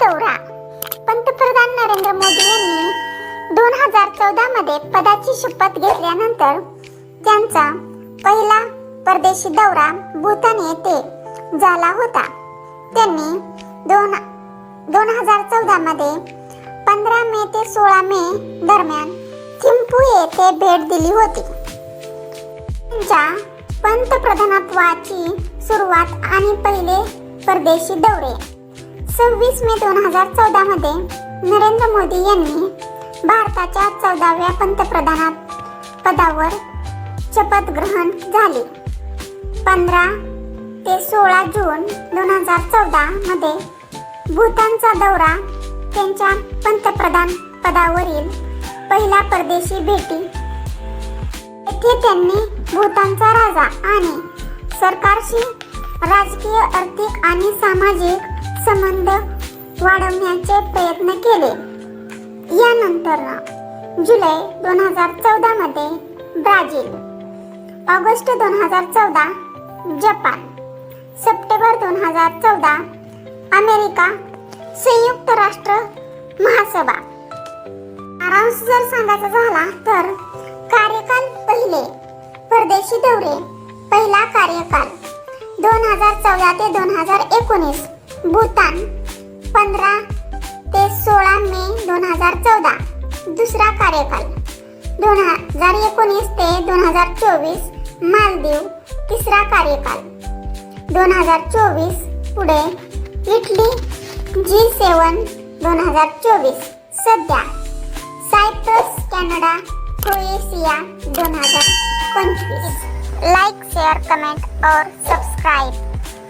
दौरा पंतप्रधान नरेंद्र मोदी यांनी दोन हजार चौदा मध्ये पदाची शपथ घेतल्यानंतर त्यांचा पहिला परदेशी दौरा भूतान येथे झाला होता. त्यांनी दोन दोन हजार चौदा मध्ये पंधरा मे ते सोळा मे दरम्यान थिंपू येथे भेट दिली होती. त्यांच्या पंतप्रधानत्वाची सुरुवात आणि पहिले परदेशी दौरे. सव्वीस मे दोन हजार चौदामध्ये नरेंद्र मोदी यांनी भारताच्या चौदाव्या पंतप्रधान पदावर शपथ ग्रहण झाले. पंधरा ते सोळा जून दोन हजार चौदामध्ये भूतानचा दौरा त्यांच्या पंतप्रधान पदावरील पहिला परदेशी भेटी. येथे त्यांनी भूतानचा राजा आणि सरकारशी राजकीय आर्थिक आणि सामाजिक संबंध वाढवण्याचे प्रयत्न केले. यानंतर जुलै दोन हजार चौदा मध्ये ब्राझील ऑगस्ट दोन हजार चौदा जपान सप्टेंबर दोन हजार चौदा अमेरिका संयुक्त राष्ट्र महासभा. सारांश जर सांगायचा झाला तर कार्यकाल पहिले परदेशी दौरे पहिला कार्यकाल दोन हजार चौदा ते दोन हजार एकोणीस. भूतान पंधरा ते सोळा मे दोन हजार चौदा दुसरा कार्यकाल. दोन हजार एकोणीस ते दोन हजार चोवीस मालदीव तिसरा कार्यकाल. दोन हजार चोवीस पुढे इटली जी सेवन दोन हजार चोवीस सध्या. सायप्रस कॅनडा क्रोएशिया दोन हजार पंचवीस. लाईक शेअर कमेंट और subscribe.